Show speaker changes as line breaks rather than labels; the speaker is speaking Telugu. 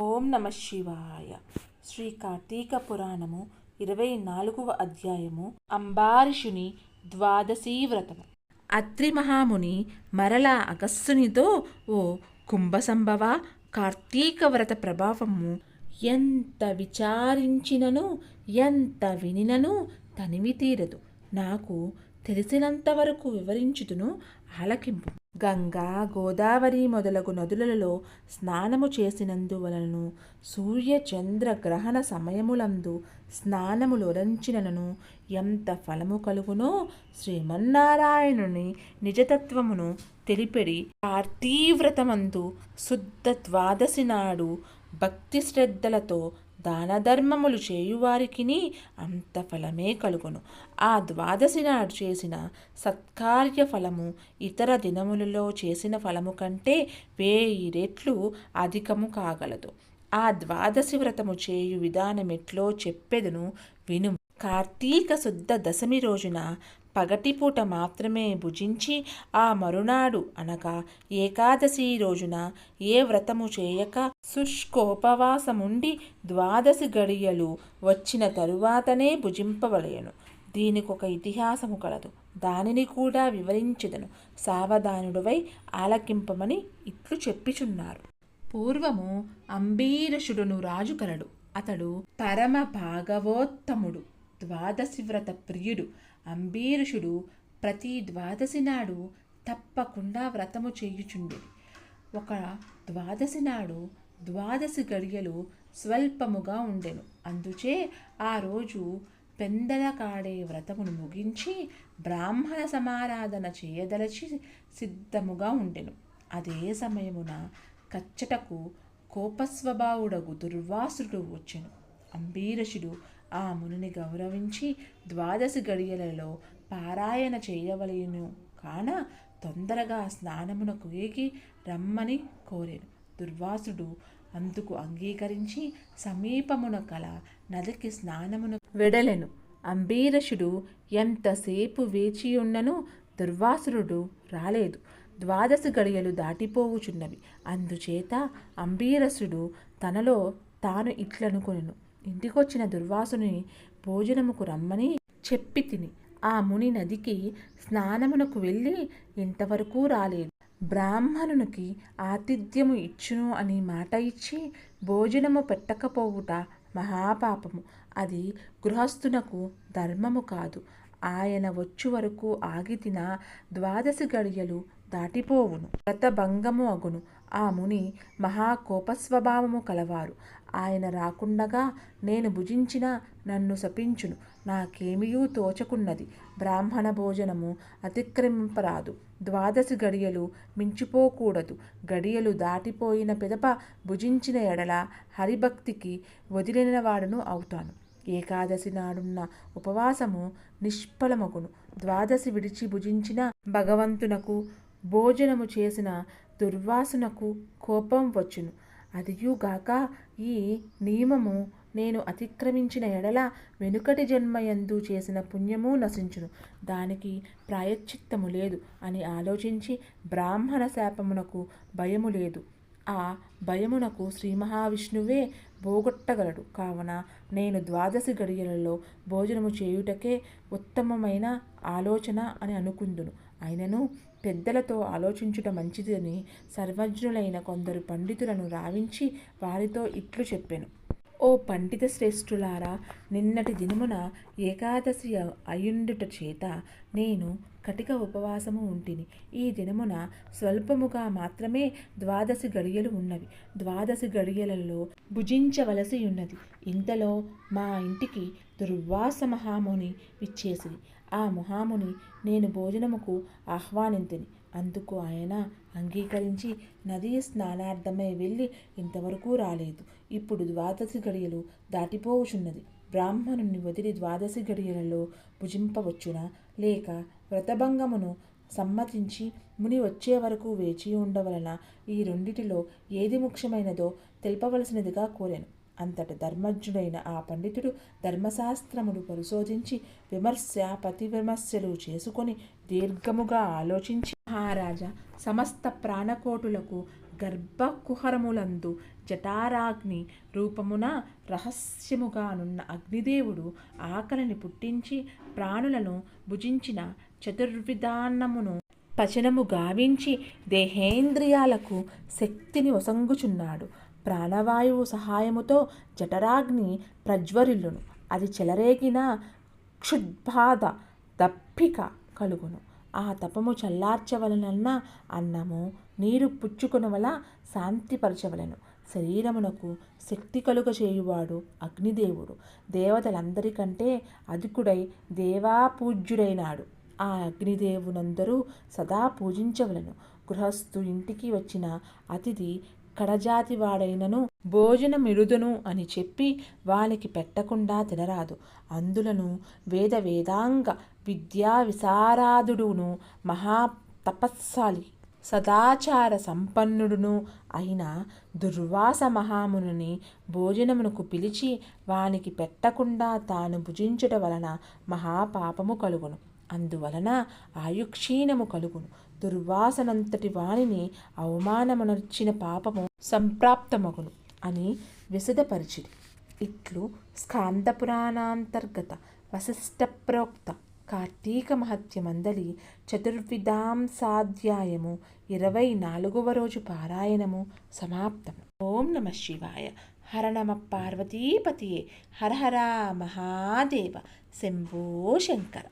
ఓం నమ శివాయ. శ్రీ కార్తీక పురాణము ఇరవై నాలుగవ అధ్యాయము అంబారిషుని ద్వాదశీ వ్రతము. అత్రి మహాముని మరలా అగస్సునితో ఓ కుంభసంభవ కార్తీక వ్రత ప్రభావము ఎంత విచారించినను ఎంత వినినను తనివి తీరదు నాకు తెలిసినంత వరకు వివరించుదును. ఆలకింపు. గంగా గోదావరి మొదలగు నదులలో స్నానము చేసినందువలనను సూర్య చంద్ర గ్రహణ సమయములందు స్నానములొరంచినను ఎంత ఫలము కలుగునో శ్రీమన్నారాయణుని నిజతత్వమును తెలిపెడి కార్తీవ్రతమందు శుద్ధ ద్వాదశి నాడు భక్తి శ్రద్ధలతో దాన ధర్మములు చేయువారికిని అంత ఫలమే కలుగును. ఆ ద్వాదశి నాడు చేసిన సత్కార్య ఫలము ఇతర దినములలో చేసిన ఫలము కంటే వేయి రెట్లు అధికము కాగలదు. ఆ ద్వాదశి వ్రతము చేయు విధానమెట్లో చెప్పెదను విను. కార్తీక శుద్ధ దశమి రోజున పగటిపూట మాత్రమే భుజించి ఆ మరునాడు అనగా ఏకాదశి రోజున ఏ వ్రతము చేయక శుష్కోపవాసముండి ద్వాదశి గడియలు వచ్చిన తరువాతనే భుజింపవలయను దీనికొక ఇతిహాసము కలదు. దానిని కూడా వివరించెదను. సావధానుడువై ఆలకింపమని ఇట్లు చెప్పిచున్నారు. పూర్వము అంబీరషుడును రాజు కలడు. అతడు పరమ భాగవోత్తముడు ద్వాదశి వ్రత ప్రియుడు. అంబీరుషుడు ప్రతి ద్వాదశి నాడు తప్పకుండా వ్రతము చేయుచుండేది ఒక ద్వాదశి నాడు ద్వాదశి గడియలు స్వల్పముగా ఉండెను. అందుచే ఆ రోజు పెందల కాడే వ్రతమును ముగించి బ్రాహ్మణ సమారాధన చేయదలచి సిద్ధముగా ఉండెను. అదే సమయమున కచ్చటకు కోపస్వభావుడగు దుర్వాసుడు వచ్చెను. అంబీరషుడు ఆ మునిని గౌరవించి ద్వాదశి గడియలలో పారాయణ చేయవలేను. కాన తొందరగా స్నానమునకు ఏగి రమ్మని కోరాను. దుర్వాసుడు అందుకు అంగీకరించి సమీపమున కల నదికి స్నానమును వెడలెను. అంబీరషుడు ఎంతసేపు వేచియున్నను దుర్వాసురుడు రాలేదు. ద్వాదశి గడియలు దాటిపోవుచున్నవి. అందుచేత అంబీరసుడు తనలో తాను ఇట్లనుకొనెను. ఇంటికొచ్చిన దుర్వాసుని భోజనముకు రమ్మని చెప్పి తిని ఆ ముని నదికి స్నానమునకు వెళ్ళి ఇంతవరకు రాలేదు. బ్రాహ్మణునికి ఆతిథ్యము ఇచ్చును అని మాట ఇచ్చి భోజనము పెట్టకపోవుట మహాపాపము. అది గృహస్థునకు ధర్మము కాదు. ఆయన వచ్చు వరకు ఆగితిన ద్వాదశి గడియలు దాటిపోవును. వ్రతభంగము అగును. ఆ ముని మహాకోపస్వభావము కలవారు. ఆయన రాకుండగా నేను భుజించిన నన్ను శపించును. నాకేమియూ తోచకున్నది. బ్రాహ్మణ భోజనము అతిక్రమింపరాదు. ద్వాదశి గడియలు మించిపోకూడదు. గడియలు దాటిపోయిన పిదప భుజించిన ఎడల హరిభక్తికి వదిలిన వాడును అవుతాను. ఏకాదశి నాడున్న ఉపవాసము నిష్ఫలమగును. ద్వాదశి విడిచి భుజించిన భగవంతునకు భోజనము చేసిన దుర్వాసునకు కోపం వచ్చును. అదియుగాక ఈ నియమము నేను అతిక్రమించిన ఎడల వెనుకటి జన్మయందు చేసిన పుణ్యము నశించును. దానికి ప్రాయశ్చిత్తము లేదు అని ఆలోచించి బ్రాహ్మణ శాపమునకు భయము లేదు. ఆ భయమునకు శ్రీ మహావిష్ణువే పోగొట్టగలడు కావున నేను ద్వాదశి గడియలలో భోజనము చేయుటకే ఉత్తమమైన ఆలోచన అని అనుకుందును. అయినను పెద్దలతో ఆలోచించుట మంచిదని సర్వజ్ఞులైన కొందరు పండితులను రావించి వారితో ఇట్లు చెప్పాను. ఓ పండిత శ్రేష్ఠులారా నిన్నటి దినమున ఏకాదశి అయుండుట చేత నేను కటిక ఉపవాసము ఉంటిని. ఈ దినమున స్వల్పముగా మాత్రమే ద్వాదశి గడియలు ఉన్నవి. ద్వాదశి గడియలలో భుజించవలసి ఉన్నది ఇంతలో మా ఇంటికి దుర్వాస మహాముని విచ్చేసి ఆ మహాముని నేను భోజనముకు ఆహ్వానింతిని. అందుకు ఆయన అంగీకరించి నదీ స్నానార్థమై వెళ్ళి ఇంతవరకు రాలేదు. ఇప్పుడు ద్వాదశి గడియలు దాటిపోవుచున్నది. బ్రాహ్మణుని వదిలి ద్వాదశి గడియలలో భుజింపవచ్చునా? లేక వ్రతభంగమును సమ్మతించి ముని వచ్చే వరకు వేచి ఉండవలన? ఈ రెండిటిలో ఏది ముఖ్యమైనదో తెలుపవలసినదిగా కోరాను. అంతటి ధర్మజ్ఞుడైన ఆ పండితుడు ధర్మశాస్త్రమును పరిశోధించి విమర్శ పతి విమర్శలు చేసుకొని దీర్ఘముగా ఆలోచించి మహారాజా సమస్త ప్రాణకోటులకు గర్భకుహరములందు జటారాగ్ని రూపమున రహస్యముగానున్న అగ్నిదేవుడు ఆకలిని పుట్టించి ప్రాణులను భుజించిన చతుర్విధాన్నమును పచనము గావించి దేహేంద్రియాలకు శక్తిని వసంగుచున్నాడు. ప్రాణవాయువు సహాయముతో జఠరాగ్ని ప్రజ్వరిల్లును. అది చెలరేగిన క్షుద్బాధ దప్పిక కలుగును. ఆ తపము చల్లార్చవలనన్న అన్నము నీరు పుచ్చుకొనవల శాంతిపరచవలెను. శరీరమునకు శక్తి కలుగ చేయువాడు అగ్నిదేవుడు. దేవతలందరికంటే అధికుడై దేవాపూజ్యుడైనాడు. ఆ అగ్నిదేవునందరూ సదా పూజించవలను. గృహస్థు ఇంటికి వచ్చిన అతిథి కడజాతి వాడైనను భోజనమిడుదును అని చెప్పి వానికి పెట్టకుండా తినరాదు. అందులను వేద వేదాంగ విద్యా విశారాదుడును మహా తపస్సాలి సదాచార సంపన్నుడును అయిన దుర్వాస మహామునుని భోజనమునకు పిలిచి వానికి పెట్టకుండా తాను భుజించుట వలన మహాపాపము కలుగును. అందువలన ఆయుక్షీణము కలుగును. దుర్వాసనంతటి వాణిని అవమానమునర్చిన పాపము సంప్రాప్తమగును అని విశదపరిచిరి. ఇట్లు స్కాందపురాణాంతర్గత వశిష్ట ప్రోక్త కార్తీక మహత్యమందలి చతుర్విధాంసాధ్యాయము ఇరవై నాలుగవ రోజు పారాయణము సమాప్తము. ఓం నమ శివాయ. హర నమ పార్వతీపతియే. హర హర మహాదేవ. శంభో శంకర.